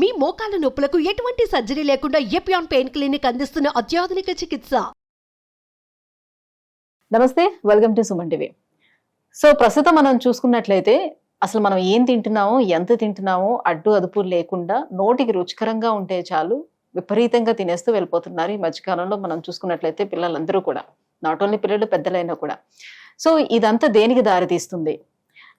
మీ మోకాల నొప్పులకు ఎటువంటి సర్జరీ లేకుండా ఎపియాన్ పెయిన్ క్లినిక్ అందిస్తున్న అత్యాధునిక చికిత్స. Namaste welcome to Suman TV. So ప్రస్తుతం మనం చూసుకున్నట్లయితే అసలు మనం ఏం తింటున్నామో ఎంత తింటున్నామో అడ్డు అదుపు లేకుండా నోటికి రుచికరంగా ఉంటే చాలు విపరీతంగా తినేస్తూ వెళ్ళిపోతున్నారు ఈ మధ్యకాలంలో మనం చూసుకున్నట్లయితే పిల్లలందరూ కూడా. నాట్ ఓన్లీ పిల్లలు పెద్దలైనా కూడా. సో ఇదంతా దేనికి దారితీస్తుంది?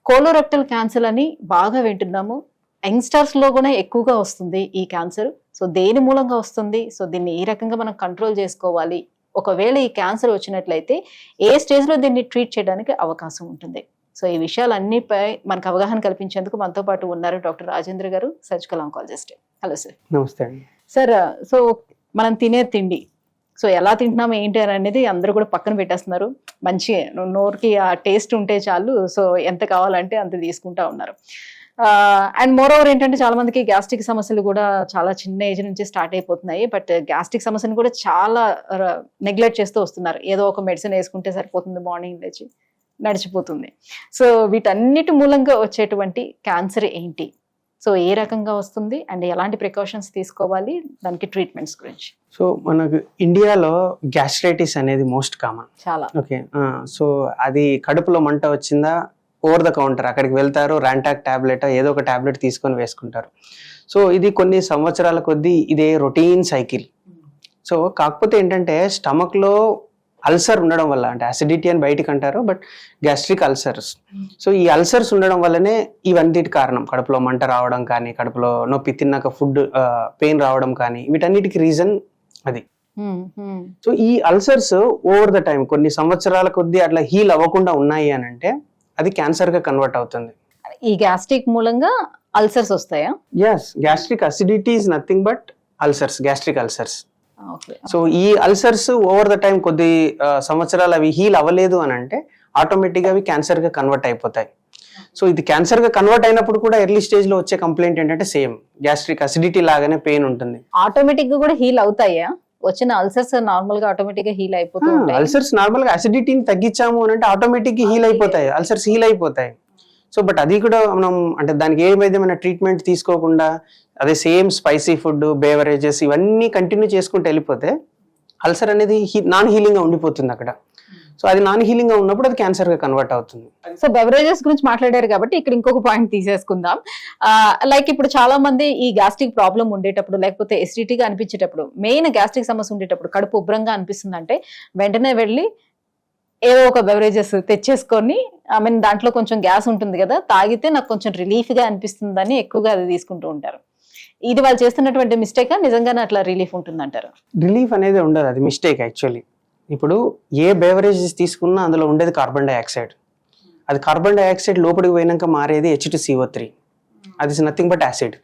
కోలోరెక్టల్ క్యాన్సర్ అని బాగా వింటున్నాము. యంగ్స్టర్స్లో కూడా ఎక్కువగా వస్తుంది ఈ క్యాన్సర్. సో దేని మూలంగా వస్తుంది? సో దీన్ని ఏ రకంగా మనం కంట్రోల్ చేసుకోవాలి? ఒకవేళ ఈ క్యాన్సర్ వచ్చినట్లయితే ఏ స్టేజ్లో దీన్ని ట్రీట్ చేయడానికి అవకాశం ఉంటుంది? సో ఈ విషయాలన్నిపై మనకు అవగాహన కల్పించేందుకు మనతో పాటు ఉన్నారు డాక్టర్ రాజేంద్ర గారు సర్జికల్ ఆంకాలజిస్ట్. Hello sir. నమస్తే అండి. సార్ సో మనం తినే తిండి. సో ఎలా తింటున్నాం ఏంటి అని అనేది అందరూ కూడా పక్కన పెట్టేస్తున్నారు. మంచి నోరుకి ఆ టేస్ట్ ఉంటే చాలు. సో ఎంత కావాలంటే అంత తీసుకుంటా ఉన్నారు. అండ్ మోర్ ఓవర్ ఏంటంటే చాలా మందికి గ్యాస్ట్రిక్ సమస్యలు కూడా చాలా చిన్న ఏజ్ నుంచి స్టార్ట్ అయిపోతున్నాయి. బట్ గ్యాస్ట్రిక్ సమస్యను కూడా చాలా నెగ్లెక్ట్ చేస్తూ వస్తున్నారు. ఏదో ఒక మెడిసిన్ వేసుకుంటే సరిపోతుంది మార్నింగ్ లేచి నడిచిపోతుంది. సో వీటన్నిటి మూలంగా వచ్చేటువంటి క్యాన్సర్ ఏంటి? సో ఏ రకంగా వస్తుంది? అండ్ ఎలాంటి ప్రికాషన్స్ తీసుకోవాలి? దానికి ట్రీట్మెంట్స్ గురించి. సో మనకు ఇండియాలో గ్యాస్ట్రైటిస్ అనేది మోస్ట్ కామన్ చాలా. ఓకే సో అది కడుపులో మంట వచ్చిందా? ఓవర్ ద కౌంటర్ అక్కడికి వెళ్తారు ర్యాంటాక్ టాబ్లెట్ ఏదో ఒక టాబ్లెట్ తీసుకొని వేసుకుంటారు. సో ఇది కొన్ని సంవత్సరాల కొద్దీ ఇదే రొటీన్ సైకిల్ సో కాకపోతే ఏంటంటే స్టమక్లో అల్సర్ ఉండడం వల్ల అంటే అసిడిటీ అని బయటికి అంటారు బట్ గ్యాస్ట్రిక్ అల్సర్స్ సో ఈ అల్సర్స్ ఉండడం వల్లనే ఇవన్నిటి కారణం. కడుపులో మంట రావడం కానీ కడుపులో నొప్పి తిన్నాక ఫుడ్ పెయిన్ రావడం కానీ వీటన్నిటికి రీజన్ అది. సో ఈ అల్సర్స్ ఓవర్ ద టైం కొన్ని సంవత్సరాల కొద్దీ అట్లా హీల్ అవ్వకుండా ఉన్నాయి అని అంటే అది క్యాన్సర్గా కన్వర్ట్ అవుతుంది. ఈ గ్యాస్ట్రిక్ మూలంగా అల్సర్స్ వస్తాయా? Yes gastric acidity is nothing but ulcers gastric ulcers so ఈ అల్సర్స్ ఓవర్ ద టైం కొద్ది సంవత్సరాలు అవి హీల్ అవ్వలేదు అని అంటే ఆటోమేటిక్గా అవి క్యాన్సర్గా కన్వర్ట్ అయిపోతాయి. సో ఇది క్యాన్సర్గా కన్వర్ట్ అయినప్పుడు కూడా ఎర్లీ స్టేజ్లో వచ్చే కంప్లైంట్ ఏంటంటే సేమ్ గ్యాస్ట్రిక్ అసిడిటీ లాగానే పెయిన్ ఉంటుంది. ఆటోమేటిక్గా కూడా హీల్ అవుతాయా? వచ్చిన అల్సర్స్ నార్మల్గా ఆటోమేటిక్గా హీల్ అయిపోతూ ఉంటాయి. అల్సర్స్ నార్మల్గా అసిడిటీని తగ్గించాము అని అంటే ఆటోమేటిక్ హీల్ అయిపోతాయి. అల్సర్స్ హీల్ అయిపోతాయి. సో బట్ అది కూడా మనం అంటే దానికి ఏ విధమైన ట్రీట్మెంట్ తీసుకోకుండా అదే సేమ్ స్పైసీ ఫుడ్ బేవరేజెస్ ఇవన్నీ కంటిన్యూ చేసుకుంటూ వెళ్ళిపోతే అల్సర్ అనేది నాన్ హీలింగ్గా ఉండిపోతుంది అక్కడ. సో అది నాన్ హీలింగ్గా ఉన్నప్పుడు అది క్యాన్సర్గా కన్వర్ట్ అవుతుంది. సో బెవరేజెస్ గురించి మాట్లాడారు కాబట్టి ఇక్కడ ఇంకొక పాయింట్ తీసేసుకుందాం. లైక్ ఇప్పుడు చాలా మంది ఈ గ్యాస్ట్రిక్ ప్రాబ్లం ఉండేటప్పుడు లేకపోతే ఎసిడిటీగా అనిపించేటప్పుడు మెయిన్ గ్యాస్ట్రిక్ సమస్య ఉండేటప్పుడు కడుపు ఉబ్బరంగా అనిపిస్తుందంటే వెంటనే వెళ్ళి ఏదో ఒక బెవరేజెస్ తెచ్చేసుకొని ఐ మీన్ దాంట్లో కొంచెం గ్యాస్ ఉంటుంది కదా తాగితే నాకు కొంచెం రిలీఫ్గా అనిపిస్తుందని ఎక్కువగా అది తీసుకుంటూ ఉంటారు. ఇది వాళ్ళు చేస్తున్నటువంటి మిస్టేక్? నిజంగానే అట్లా రిలీఫ్ ఉంటుంది అంటారు రిలీఫ్ అనేది ఉండదు అది మిస్టేక్ యాక్చువల్లీ. ఇప్పుడు ఏ బేవరేజెస్ తీసుకున్నా అందులో ఉండేది కార్బన్ డైఆక్సైడ్ అది కార్బన్ డైఆక్సైడ్ లోపలికి పోయినాక మారేది H two C O three అది is nothing but acid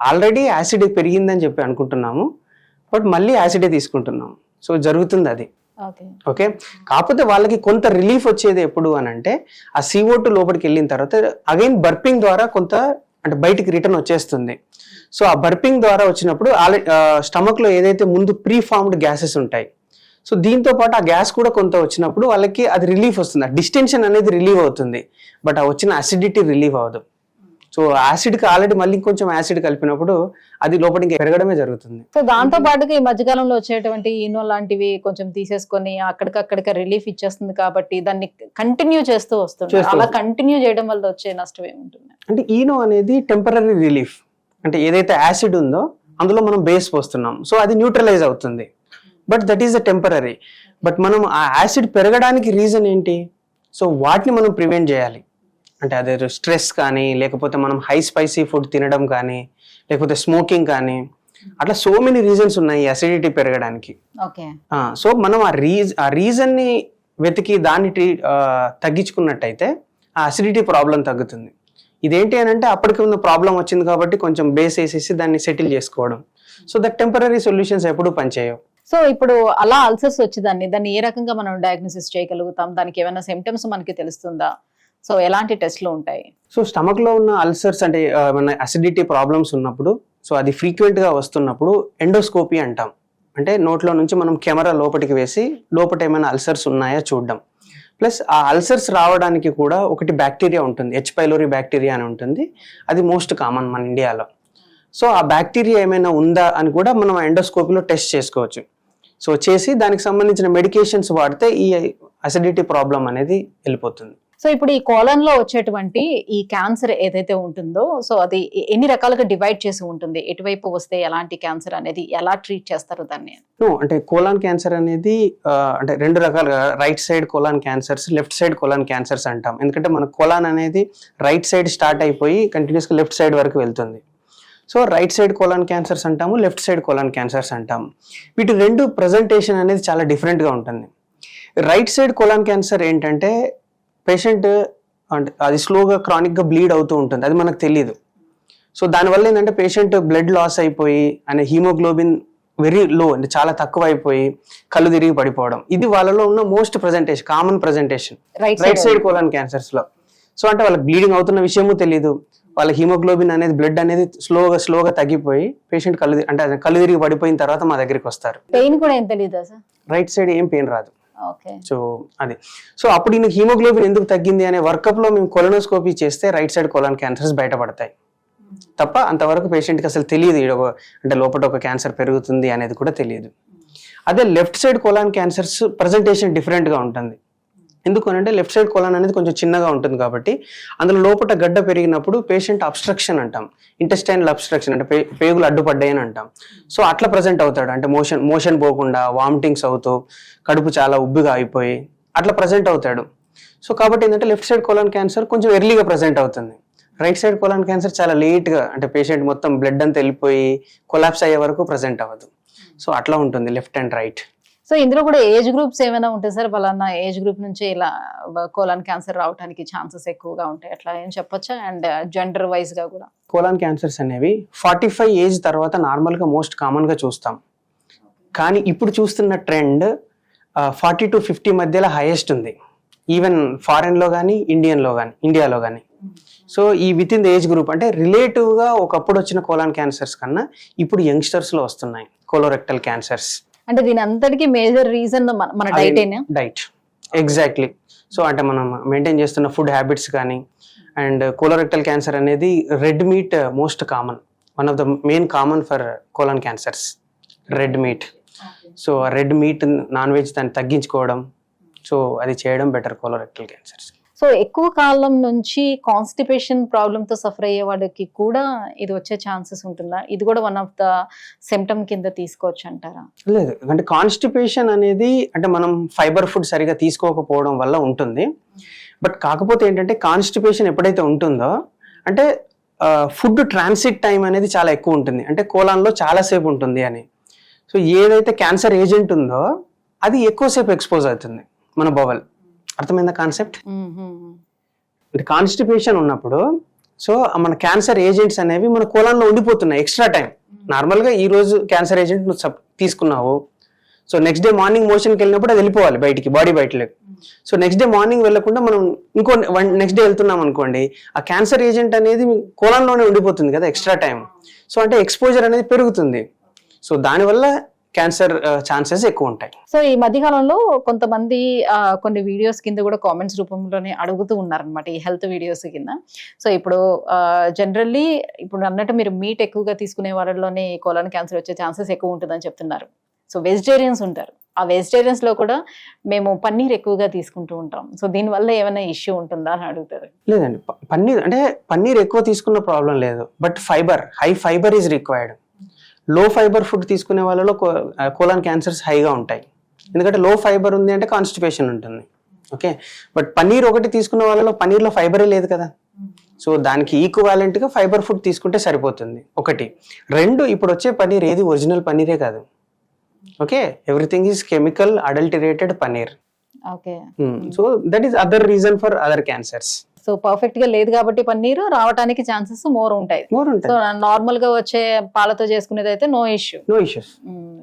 already acid పెరిగిందని చెప్పి అనుకుంటున్నాము. బట్ మళ్ళీ యాసిడే తీసుకుంటున్నాం సో జరుగుతుంది అది. ఓకే. ఓకే? కాకపోతే వాళ్ళకి కొంత రిలీఫ్ వచ్చేది ఎప్పుడు అని అంటే ఆ సిఓ టూ లోపలికి వెళ్ళిన తర్వాత అగైన్ బర్పింగ్ ద్వారా కొంత అంటే బయటికి రిటర్న్ వచ్చేస్తుంది. సో ఆ బర్పింగ్ ద్వారా వచ్చినప్పుడు స్టమక్లో ఏదైతే ముందు ప్రీ ఫార్మ్డ్ గ్యాసెస్ ఉంటాయి సో దీంతో పాటు ఆ గ్యాస్ కూడా కొంత వచ్చినప్పుడు వాళ్ళకి అది రిలీఫ్ వస్తుంది. ఆ డిస్టెన్షన్ అనేది రిలీవ్ అవుతుంది. బట్ ఆ వచ్చిన అసిడిటీ రిలీవ్ అవ్వదు. సో యాసిడ్కి ఆల్రెడీ మళ్ళీ కొంచెం యాసిడ్ కలిపినప్పుడు అది లోపలికి పెరగడమే జరుగుతుంది. సో దాంతో పాటుగా ఈ మధ్యకాలంలో వచ్చేటువంటి ఈనో లాంటివి కొంచెం తీసేసుకొని అక్కడికక్కడికి రిలీఫ్ ఇచ్చేస్తుంది కాబట్టి దాన్ని కంటిన్యూ చేస్తూ వస్తుంది. అలా. కంటిన్యూ చేయడం వల్ల వచ్చే నష్టం ఏముంటుంది? అంటే ఈనో అనేది టెంపరీ రిలీఫ్ అంటే ఏదైతే యాసిడ్ ఉందో అందులో మనం బేస్ పోస్తున్నాం. సో అది న్యూట్రలైజ్ అవుతుంది. But that is a temporary but మనం ఆ యాసిడ్ పెరగడానికి రీజన్ ఏంటి? సో వాటిని మనం ప్రివెంట్ చేయాలి. అంటే అదే స్ట్రెస్ కానీ లేకపోతే మనం హై స్పైసీ ఫుడ్ తినడం కానీ లేకపోతే స్మోకింగ్ కానీ అట్లా సో మెనీ రీజన్స్ ఉన్నాయి అసిడిటీ పెరగడానికి. ఓకే. సో మనం ఆ రీజ్ ఆ రీజన్ని వెతికి దాన్ని ట్రీ తగ్గించుకున్నట్టయితే ఆ అసిడిటీ ప్రాబ్లం తగ్గుతుంది. ఇదేంటి అని అంటే అప్పటికి ఉన్న ప్రాబ్లం వచ్చింది కాబట్టి కొంచెం బేస్ వేసేసి దాన్ని సెటిల్ చేసుకోవడం. సో దట్ టెంపరీ సొల్యూషన్స్ ఎప్పుడూ పనిచేయవు. సో ఇప్పుడు అలా అల్సర్స్ వచ్చేదాన్ని. దాన్ని ఏ రకంగా మనం డయాగ్నోసిస్ చేయగలుగుతాం? దానికి ఏమైనా సిమ్టమ్స్ మనకి తెలుస్తుందా? సో ఎలాంటి టెస్ట్లు ఉంటాయి? సో స్టమక్లో ఉన్న అల్సర్స్ అంటే ఏమైనా అసిడిటీ ప్రాబ్లమ్స్ ఉన్నప్పుడు సో అది ఫ్రీక్వెంట్గా వస్తున్నప్పుడు ఎండోస్కోపీ అంటాం. అంటే నోట్లో నుంచి మనం కెమెరా లోపలికి వేసి లోపల ఏమైనా అల్సర్స్ ఉన్నాయా చూడడం. ప్లస్ ఆ అల్సర్స్ రావడానికి కూడా ఒకటి బ్యాక్టీరియా ఉంటుంది. హెచ్ పైలోరీ బ్యాక్టీరియా అని ఉంటుంది. అది మోస్ట్ కామన్ మన ఇండియాలో. సో ఆ బ్యాక్టీరియా ఏమైనా ఉందా అని కూడా మనం ఎండోస్కోపీలో టెస్ట్ చేసుకోవచ్చు. సో చేసి దానికి సంబంధించిన మెడికేషన్స్ వాడితే ఈ అసిడిటీ ప్రాబ్లం అనేది వెళ్ళిపోతుంది. సో ఇప్పుడు ఈ కోలన్లో వచ్చేటువంటి ఈ క్యాన్సర్ ఏదైతే ఉంటుందో సో అది ఎన్ని రకాలుగా డివైడ్ చేసి ఉంటుంది? ఎటువైపు వస్తే ఎలాంటి క్యాన్సర్ అనేది ఎలా ట్రీట్ చేస్తారు దాన్ని? అంటే కోలాన్ క్యాన్సర్ అనేది అంటే రెండు రకాలుగా right side colon cancers left side colon cancers అంటాం. ఎందుకంటే మన కోలాన్ అనేది రైట్ సైడ్ స్టార్ట్ అయిపోయి కంటిన్యూస్గా లెఫ్ట్ సైడ్ వరకు వెళ్తుంది. So right side colon cancers అంటాము లెఫ్ట్ సైడ్ కోలాన్ క్యాన్సర్స్ అంటాము. వీటి రెండు ప్రజెంటేషన్ అనేది చాలా డిఫరెంట్గా ఉంటుంది. రైట్ సైడ్ కోలాన్ క్యాన్సర్ ఏంటంటే పేషెంట్ అంటే అది స్లోగా క్రానిక్గా బ్లీడ్ అవుతూ ఉంటుంది. అది మనకు తెలియదు సో దానివల్ల ఏంటంటే పేషెంట్ బ్లడ్ లాస్ అయిపోయి అనే హీమోగ్లోబిన్ వెరీ లో అంటే చాలా తక్కువ అయిపోయి కళ్ళు తిరిగి పడిపోవడం. ఇది వాళ్ళలో ఉన్న most presentation common presentation right side colon క్యాన్సర్స్లో so అంటే వాళ్ళకి బ్లీడింగ్ అవుతున్న విషయము తెలియదు వాళ్ళ హీమోగ్లోబిన్ అనేది బ్లడ్ అనేది స్లోగా స్లోగా తగ్గిపోయి పేషెంట్ కళ్ళు అంటే కళ్ళు తిరిగి పడిపోయిన తర్వాత మా దగ్గరికి వస్తారు. పెయిన్ కూడా ఏం తెలియదా సార్? రైట్ సైడ్ ఏం పెయిన్ రాదు. ఓకే. సో అది. సో అప్పుడు ఈయన హీమోగ్లోబిన్ ఎందుకు తగ్గింది అనే వర్కప్లో మేము కొలనోస్కోపీ చేస్తే రైట్ సైడ్ కొలాన్ క్యాన్సర్స్ బయటపడతాయి. తప్ప అంతవరకు patient కి అసలు తెలియదు ఈడ ఒక- అంటే లోపల ఒక క్యాన్సర్ పెరుగుతుంది అనేది కూడా తెలియదు. అదే లెఫ్ట్ సైడ్ కొలాన్ క్యాన్సర్స్ ప్రజెంటేషన్గా ఉంటుంది. ఎందుకు అంటే లెఫ్ట్ సైడ్ కొలాన్ అనేది కొంచెం చిన్నగా ఉంటుంది కాబట్టి అందులో లోపల గడ్డ పెరిగినప్పుడు పేషెంట్ అబ్స్ట్రక్షన్ అంటాం. ఇంటెస్టైనల్ అబ్స్ట్రక్షన్ అంటే పేగులు అడ్డుపడ్డాయి అని అంటాం. సో అట్లా ప్రజెంట్ అవుతాడు. అంటే మోషన్ మోషన్ పోకుండా వామిటింగ్స్ అవుతూ కడుపు చాలా ఉబ్బిగా అయిపోయి అట్లా ప్రజెంట్ అవుతాడు. సో కాబట్టి ఏంటంటే లెఫ్ట్ సైడ్ కొలాన్ క్యాన్సర్ కొంచెం ఎర్లీగా ప్రజెంట్ అవుతుంది. రైట్ సైడ్ కొలాన్ క్యాన్సర్ చాలా లేట్గా అంటే పేషెంట్ మొత్తం బ్లడ్ అంతా వెళ్ళిపోయి కొలాప్స్ అయ్యే వరకు ప్రజెంట్ అవ్వదు. సో అట్లా ఉంటుంది లెఫ్ట్ అండ్ రైట్. సో ఇందులో కూడా ఏజ్ గ్రూప్స్ ఏమైనా ఉంటాయి సార్ వాళ్ళన్న ఏజ్ గ్రూప్ నుంచి ఇలా కోలాన్ క్యాన్సర్ రావడానికి ఛాన్సెస్ ఎక్కువగా ఉంటాయి. అట్లా ఏం చెప్పొచ్చా? అండ్ జెండర్ వైజ్గా కూడా. కోలాన్ క్యాన్సర్స్ అనేవి ఫార్టీ ఫైవ్ ఏజ్ తర్వాత నార్మల్గా మోస్ట్ కామన్గా చూస్తాం. కానీ ఇప్పుడు చూస్తున్న ట్రెండ్ ఫార్టీ టు ఫిఫ్టీ మధ్యలో హైయెస్ట్ ఉంది. ఈవెన్ ఫారెన్లో కానీ ఇండియన్లో కానీ ఇండియాలో కానీ సో ఈ with in the age group అంటే రిలేటివ్గా ఒకప్పుడు వచ్చిన కోలాన్ క్యాన్సర్స్ కన్నా ఇప్పుడు యంగ్స్టర్స్లో వస్తున్నాయి. కోలోరెక్టల్ క్యాన్సర్స్ అంటే దీని అంతటికి మేజర్ రీజన్ మన డైట్ డైట్ ఎగ్జాక్ట్లీ సో అంటే మనం మెయింటైన్ చేస్తున్న ఫుడ్ హ్యాబిట్స్ కానీ అండ్ కోలోరెక్టల్ క్యాన్సర్ అనేది red meat most common one of the main common for colon cancers red meat so red meat non veg దాన్ని తగ్గించుకోవడం. So అది చేయడం బెటర్ కోలోరెక్టల్ క్యాన్సర్స్ సో ఎక్కువ కాలం నుంచి కాన్స్టిపేషన్ ప్రాబ్లంతో సఫర్ అయ్యే వాళ్ళకి కూడా ఇది వచ్చే ఛాన్సెస్ ఉంటుందా? ఇది కూడా వన్ ఆఫ్ ద సిమ్టమ్ కింద తీసుకోవచ్చు అంటారా? లేదు. అంటే కాన్స్టిపేషన్ అనేది అంటే మనం ఫైబర్ ఫుడ్ సరిగా తీసుకోకపోవడం వల్ల ఉంటుంది. బట్ కాకపోతే ఏంటంటే కాన్స్టిపేషన్ ఎప్పుడైతే ఉంటుందో అంటే ఫుడ్ ట్రాన్సిట్ టైం అనేది చాలా ఎక్కువ ఉంటుంది. అంటే కోలాన్లో చాలాసేపు ఉంటుంది అని. సో ఏదైతే క్యాన్సర్ ఏజెంట్ ఉందో అది ఎక్కువసేపు ఎక్స్పోజ్ అవుతుంది మన బవల్ అర్థమైందా కాన్సెప్ట్? అంటే కాన్స్టిపేషన్ ఉన్నప్పుడు సో మన క్యాన్సర్ ఏజెంట్స్ అనేవి మన కోలాన్లో ఉండిపోతున్నాయి ఎక్స్ట్రా టైం. నార్మల్గా ఈ రోజు క్యాన్సర్ ఏజెంట్ నువ్వు తీసుకున్నావు. సో నెక్స్ట్ డే మార్నింగ్ మోషన్కి వెళ్ళినప్పుడు అది వెళ్ళిపోవాలి బయటికి బాడీ బయటలోకి సో నెక్స్ట్ డే మార్నింగ్ వెళ్ళకుండా మనం ఇంకో నెక్స్ట్ డే వెళ్తున్నాం అనుకోండి ఆ క్యాన్సర్ ఏజెంట్ అనేది కోలంలోనే ఉండిపోతుంది కదా ఎక్స్ట్రా టైం. సో అంటే ఎక్స్పోజర్ అనేది పెరుగుతుంది. సో దానివల్ల క్యాన్సర్ ఛాన్సెస్ ఎక్కువ ఉంటాయి. సో ఈ మధ్య కాలంలో కొంతమంది కొన్ని వీడియోస్ కింద కూడా కామెంట్స్ రూపంలోనే అడుగుతూ ఉన్నారనమాట ఈ హెల్త్ వీడియోస్ కింద. సో ఇప్పుడు జనరల్లీ ఇప్పుడు అన్నట్టు మీరు మీట్ ఎక్కువగా తీసుకునే వాళ్ళలోనే కోలన్ క్యాన్సర్ వచ్చే ఛాన్సెస్ ఎక్కువ ఉంటుందని చెప్తున్నారు. సో వెజిటేరియన్స్ ఉంటారు. ఆ వెజిటేరియన్స్లో కూడా మేము పన్నీర్ ఎక్కువగా తీసుకుంటూ ఉంటాం. సో దీనివల్ల ఏమైనా ఇష్యూ ఉంటుందా అని అడుగుతారు. లేదండి. పన్నీర్ అంటే పన్నీర్ ఎక్కువ తీసుకున్న ప్రాబ్లం లేదు. But fibre high fibre is required. Low fibre food తీసుకునే వాళ్ళలో కోలాన్ క్యాన్సర్స్ హైగా ఉంటాయి. ఎందుకంటే లో ఫైబర్ ఉంది అంటే కాన్స్టిపేషన్ ఉంటుంది. ఓకే బట్ పన్నీర్ ఒకటి తీసుకున్న వాళ్ళలో పన్నీర్లో ఫైబరే లేదు కదా. సో దానికి ఈక్వాలెంట్గా ఫైబర్ ఫుడ్ తీసుకుంటే సరిపోతుంది. ఒకటి. రెండు ఇప్పుడు వచ్చే పన్నీర్ ఏది? ఒరిజినల్ పన్నీరే కాదు. Okay everything is chemical adulterated paneer. Okay. So that is other reason for other cancers so పర్ఫెక్ట్గా లేదు కాబట్టి పన్నీరు రావడానికి ఛాన్సెస్ మోర్ ఉంటాయి. మోర్ సో నార్మల్గా వచ్చే పాలతో చేసుకునేది అయితే no issue no issues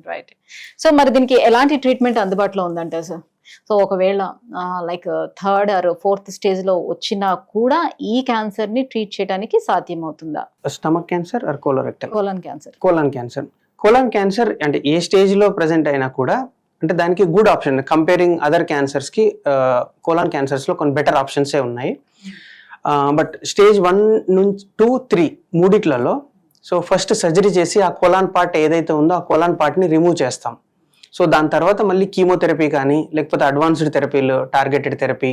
right so మరి దీనికి ఎలాంటి ట్రీట్మెంట్ అందుబాటులో ఉందంటే సార్ సో ఒకవేళ లైక్ థర్డ్ ఆర్ ఫోర్త్ స్టేజ్లో వచ్చినా కూడా ఈ క్యాన్సర్ని ట్రీట్ చేయడానికి సాధ్యం అవుతుందా stomach cancer or colorectal colon cancer colon cancer colon cancer అంటే ఏ స్టేజ్లో ప్రజెంట్ అయినా కూడా అంటే దానికి గుడ్ ఆప్షన్ కంపేరింగ్ అదర్ క్యాన్సర్స్కి కోలాన్ క్యాన్సర్స్లో కొన్ని బెటర్ ఆప్షన్సే ఉన్నాయి. బట్ స్టేజ్ వన్ నుంచి టూ త్రీ మూడిట్లలో సో ఫస్ట్ సర్జరీ చేసి ఆ కోలాన్ పార్ట్ ఏదైతే ఉందో ఆ కోలాన్ పార్ట్ని రిమూవ్ చేస్తాం. సో దాని తర్వాత మళ్ళీ కీమోథెరపీ కానీ లేకపోతే అడ్వాన్స్డ్ థెరపీలు టార్గెటెడ్ థెరపీ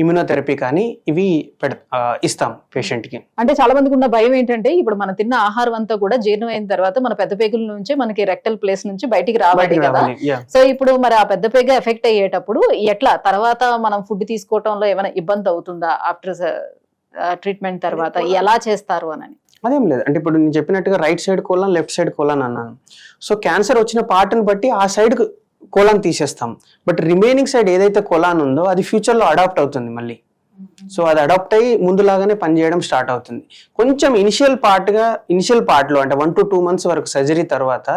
ఇమ్యునోథెరపీ కానీ ఇవి పెడ ఇస్తాం పేషెంట్కి అంటే చాలా మందికి ఉన్న భయం ఏంటంటే ఇప్పుడు మనం తిన్న ఆహారం అంతా కూడా జీర్ణం అయిన తర్వాత మన పెద్ద పేగుల నుంచి మనకి రెక్టల్ ప్లేస్ నుంచి బయటికి రావాలి కదా. సో ఇప్పుడు మరి ఆ పెద్ద పేగ ఎఫెక్ట్ అయ్యేటప్పుడు ఎట్లా? తర్వాత మనం ఫుడ్ తీసుకోవటంలో ఏమైనా ఇబ్బంది అవుతుందా? ఆఫ్టర్ ట్రీట్మెంట్ తర్వాత ఎలా చేస్తారు అని అదేం లేదు. అంటే ఇప్పుడు నేను చెప్పినట్టుగా right side colon left side colon అన్నాను. సో క్యాన్సర్ వచ్చిన పార్ట్ని బట్టి ఆ సైడ్ కోలాన్ తీసేస్తాం. బట్ రిమైనింగ్ సైడ్ ఏదైతే కోలాన్ ఉందో అది ఫ్యూచర్లో అడాప్ట్ అవుతుంది మళ్ళీ. సో అది అడాప్ట్ అయ్యి ముందులాగానే పనిచేయడం స్టార్ట్ అవుతుంది. కొంచెం ఇనిషియల్ పార్ట్గా ఇనిషియల్ పార్ట్లో అంటే వన్ టు టూ మంత్స్ వరకు సర్జరీ తర్వాత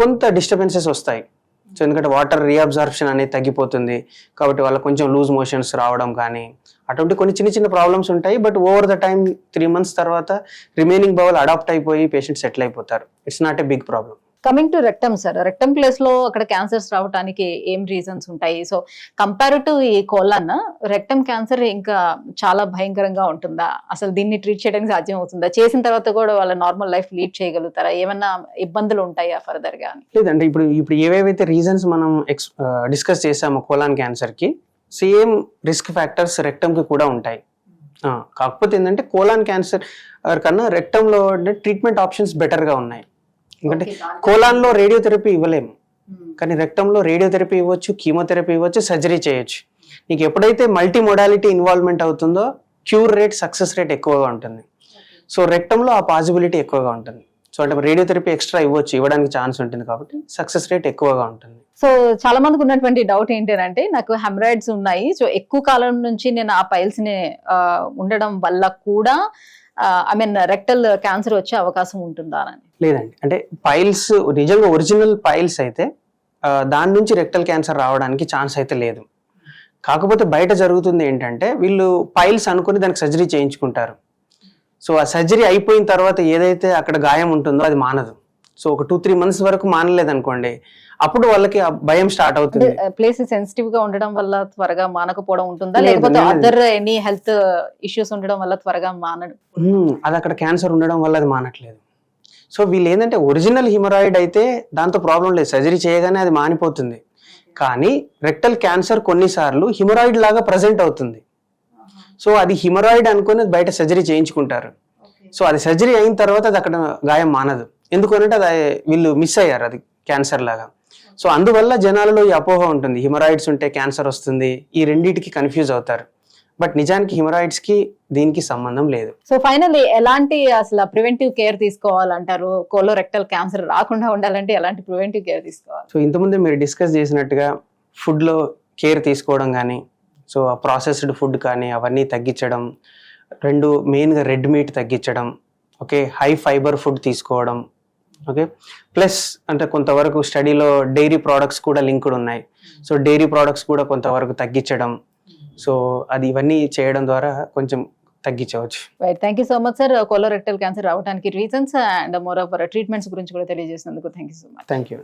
కొంత డిస్టర్బెన్సెస్ వస్తాయి. సో ఎందుకంటే వాటర్ రీఅబ్జార్ప్షన్ అనేది తగ్గిపోతుంది. కాబట్టి వాళ్ళకి కొంచెం లూజ్ మోషన్స్ రావడం కానీ అటువంటి కొన్ని చిన్న చిన్న ప్రాబ్లమ్స్ ఉంటాయి. But over the time three months తర్వాత రిమైనింగ్ బౌల్ అడాప్ట్ అయిపోయి పేషెంట్ సెటిల్ అయిపోతారు. It's not a big problem coming to rectum sir rectum ప్లేస్లో అక్కడ క్యాన్సర్స్ రావడానికి ఏం రీజన్స్ ఉంటాయి? సో కంపేర్ టు ఈ కోలన్ రెక్టమ్ క్యాన్సర్ ఇంకా చాలా భయంకరంగా ఉంటుందా? అసలు దీన్ని ట్రీట్ చేయడానికి సాధ్యం అవుతుందా? చేసిన తర్వాత కూడా వాళ్ళ నార్మల్ లైఫ్ లీడ్ చేయగలుగుతారా? ఏమన్నా ఇబ్బందులు ఉంటాయా ఫర్దర్గా లేదంటే ఇప్పుడు ఇప్పుడు ఏవేవైతే రీజన్స్ మనం ఎక్స్ డిస్కస్ చేసామో కోలాన్ క్యాన్సర్కి సేమ్ రిస్క్ ఫ్యాక్టర్స్ రెక్టమ్కి కూడా ఉంటాయి. కాకపోతే ఏంటంటే కోలాన్ క్యాన్సర్ కన్నా రెక్టంలో ట్రీట్మెంట్ ఆప్షన్స్ బెటర్గా ఉన్నాయి. ఎందుకంటే కోలాన్లో రేడియోథెరపీ ఇవ్వలేము. కానీ రెక్టంలో రేడియోథెరపీ ఇవ్వచ్చు కీమోథెరపీ ఇవ్వచ్చు సర్జరీ చేయొచ్చు. నీకు ఎప్పుడైతే మల్టీ మొడాలిటీ ఇన్వాల్వ్మెంట్ అవుతుందో క్యూర్ రేట్ సక్సెస్ రేట్ ఎక్కువగా ఉంటుంది. సో రెక్టంలో ఆ పాసిబిలిటీ ఎక్కువగా ఉంటుంది. సో అంటే రేడియోథెరపీ ఎక్స్ట్రా ఇవ్వచ్చు ఇవ్వడానికి ఛాన్స్ ఉంటుంది కాబట్టి సక్సెస్ రేట్ ఎక్కువగా ఉంటుంది. సో చాలా మందికి ఉన్నటువంటి డౌట్ ఏంటంటే నాకు హెమరాయిడ్స్ ఉన్నాయి. సో ఎక్కువ కాలం నుంచి నేను ఆ పైల్స్ని ఉండడం వల్ల కూడా ఐ మీన్ రెక్టల్ క్యాన్సర్ వచ్చే అవకాశం ఉంటుందా అని. లేదండి. అంటే పైల్స్ నిజంగా ఒరిజినల్ పైల్స్ అయితే దాని నుంచి రెక్టల్ క్యాన్సర్ రావడానికి ఛాన్స్ అయితే లేదు. కాకపోతే బయట జరుగుతుంది ఏంటంటే వీళ్ళు పైల్స్ అనుకుని దానికి సర్జరీ చేయించుకుంటారు. సో ఆ సర్జరీ అయిపోయిన తర్వాత ఏదైతే అక్కడ గాయం ఉంటుందో అది మానదు. సో ఒక టూ త్రీ మంత్స్ వరకు మానలేదు అనుకోండి అప్పుడు వాళ్ళకి ఆ భయం స్టార్ట్ అవుతుంది. ప్లేస్ సెన్సిటివ్గా ఉండడం వల్ల త్వరగా మానకపోవడం ఉంటుందా? లేకపోతే. అదర్ ఎనీ హెల్త్ ఇష్యూస్ ఉండడం వల్ల త్వరగా మానడు? అది అక్కడ క్యాన్సర్ ఉండడం వల్ల అది మానట్లేదు. సో వీళ్ళు ఏంటంటే ఒరిజినల్ హిమరాయిడ్ అయితే దాంతో ప్రాబ్లం లేదు. సర్జరీ చేయగానే అది మానిపోతుంది. కానీ రెక్టల్ క్యాన్సర్ కొన్నిసార్లు హిమరాయిడ్ లాగా ప్రజెంట్ అవుతుంది. సో అది హిమరాయిడ్ అనుకుని బయట సర్జరీ చేయించుకుంటారు. సో అది సర్జరీ అయిన తర్వాత అది అక్కడ గాయం మానదు. ఎందుకంటే అది వీళ్ళు మిస్ అయ్యారు అది క్యాన్సర్ లాగా. సో అందువల్ల జనాలలో ఈ అపోహ ఉంటుంది. హిమరాయిడ్స్ ఉంటే క్యాన్సర్ వస్తుంది. ఈ రెండింటికి కన్ఫ్యూజ్ అవుతారు. బట్ నిజానికి హిమరాయిడ్స్కి దీనికి సంబంధం లేదు. సో ఫైనల్లీ ఎలాంటి అసలు ప్రివెంటివ్ కేర్ తీసుకోవాలంటారు? కోలోరెక్టల్ క్యాన్సర్ రాకుండా ఉండాలంటే ఎలాంటి ప్రివెంటివ్ కేర్ తీసుకోవాలి? సో ఇంతకుముందే మీరు డిస్కస్ చేసినట్టుగా ఫుడ్లో కేర్ తీసుకోవడం కానీ సో ఆ ప్రాసెస్డ్ ఫుడ్ కానీ అవన్నీ తగ్గించడం రెండు మెయిన్గా రెడ్ మీట్ తగ్గించడం ఓకే హై ఫైబర్ ఫుడ్ తీసుకోవడం ఓకే ప్లస్ అంటే కొంతవరకు స్టడీలో డైరీ ప్రోడక్ట్స్ కూడా లింక్డ్ ఉన్నాయి. సో డైరీ ప్రోడక్ట్స్ కూడా కొంతవరకు తగ్గించడం సో అది ఇవన్నీ చేయడం ద్వారా కొంచెం తగ్గించవచ్చు. Right thank you so much sir colorectal cancer రావడానికి reasons and moreover treatments గురించి కూడా తెలియజేసినందుకు thank you so much thank you